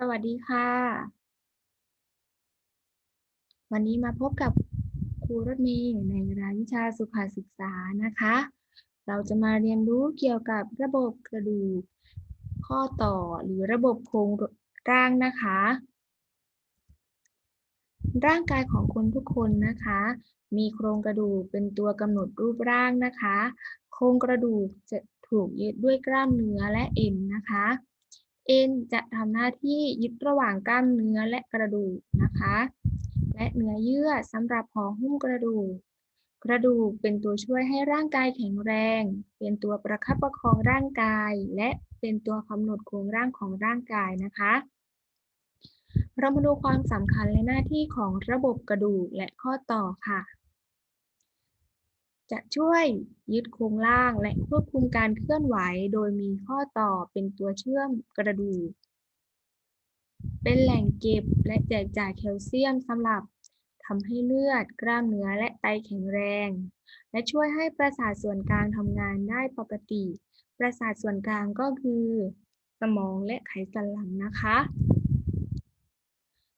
สวัสดีค่ะ วันนี้มาพบกับครูรถเมย์ในรายวิชาสุขศึกษานะคะ เราจะมาเรียนรู้เกี่ยวกับระบบกระดูก ข้อต่อหรือระบบโครงร่างนะคะ ร่างกายของคนทุกคนนะคะ มีโครงกระดูกเป็นตัวกำหนดรูปร่างนะคะ โครงกระดูกจะถูกยึดด้วยกล้ามเนื้อและเอ็นนะคะ เอ็นจะทำหน้าที่ยึดระหว่างกล้ามเนื้อและกระดูกนะคะ และเนื้อเยื่อสำหรับห่อหุ้มกระดูก กระดูกเป็นตัวช่วยให้ร่างกายแข็งแรง เป็นตัวประคับประคองร่างกาย และเป็นตัวกำหนดโครงร่างของร่างกายนะคะ เรามาดูความสำคัญและหน้าที่ของระบบกระดูกและข้อต่อค่ะ จะช่วยยึดโครงร่างและควบคุมการเคลื่อนไหวโดยมีข้อต่อเป็นตัวเชื่อมกระดูก เป็นแหล่งเก็บและแจกจ่ายแคลเซียมสำหรับทำให้เลือดกล้ามเนื้อและไตแข็งแรง และช่วยให้ประสาทส่วนกลางทำงานได้ปกติ ประสาทส่วนกลางก็คือ สมองและไขสันหลังนะคะ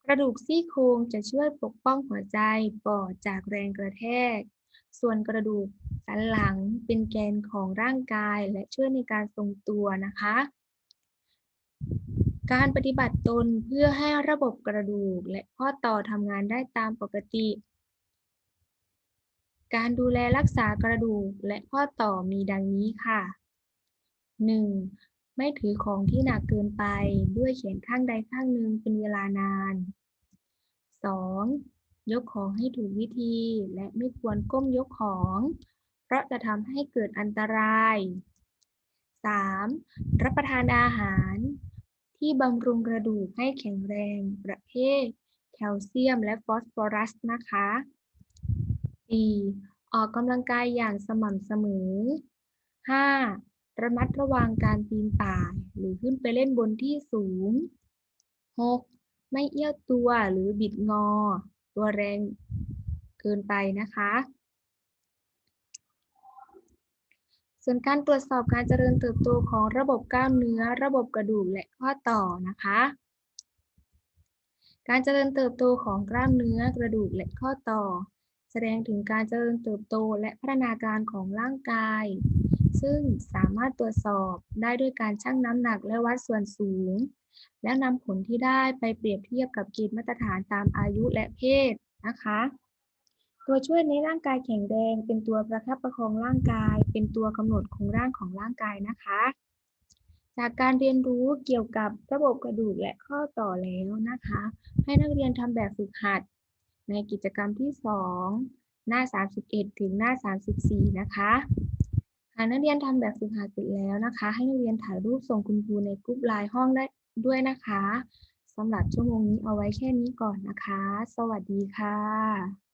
กระดูกซี่โครงจะช่วยปกป้องหัวใจปอดจากแรงกระแทก ส่วนกระดูกสันหลังเป็นแกนของร่างกายและช่วยในการทรงตัวนะคะ การปฏิบัติตนเพื่อให้ระบบกระดูกและข้อต่อทำงานได้ตามปกติ การดูแลรักษากระดูกและข้อต่อมีดังนี้ค่ะ 1. ไม่ถือของที่หนักเกินไปด้วยแขนข้างใดข้างหนึ่งเป็นเวลานาน 2. ยกของให้ถูกวิธี และไม่ควรก้มยกของ เพราะจะทำให้เกิดอันตราย 3. รับประทานอาหาร ที่บำรุงกระดูกให้แข็งแรง ประเภท แคลเซียมและฟอสฟอรัสนะคะ 4. ออกกำลังกายอย่างสม่ำเสมอ 5. ระมัดระวังการปีนป่ายหรือขึ้นไปเล่นบนที่สูง 6. ไม่เอี้ยวตัวหรือบิดงอ ตัวแรงเกินไปนะคะ ส่วนการตรวจสอบการเจริญเติบโตของระบบกล้ามเนื้อ ระบบกระดูกและข้อต่อนะคะ การเจริญเติบโตของกล้ามเนื้อกระดูกและข้อต่อ แสดงถึงการเจริญเติบโตและพัฒนาการของร่างกาย ซึ่งสามารถตรวจสอบได้ด้วยการชั่งน้ำหนักและวัดส่วนสูง แล้วนำผลที่ได้ไปเปรียบเทียบกับเกณฑ์มาตรฐานตามอายุและเพศนะคะ ตัวช่วยในร่างกายแข็งแรงเป็นตัวประคับประคองร่างกาย เป็นตัวกำหนดโครงร่างของร่างกายนะคะ จากการเรียนรู้เกี่ยวกับระบบกระดูกและข้อต่อแล้วนะคะ ให้นักเรียนทำแบบฝึกหัด ในกิจกรรมที่ 2 หน้า 31 ถึงหน้า 34 นะคะหากนักเรียนทำแบบฝึกหัดเสร็จแล้วนะคะ ให้นักเรียนถ่ายรูปส่งคุณครูในกลุ่มไลน์ห้องได้ ด้วยนะคะสำหรับชั่วโมงนี้เอาไว้แค่นี้ก่อนนะคะ สวัสดีค่ะ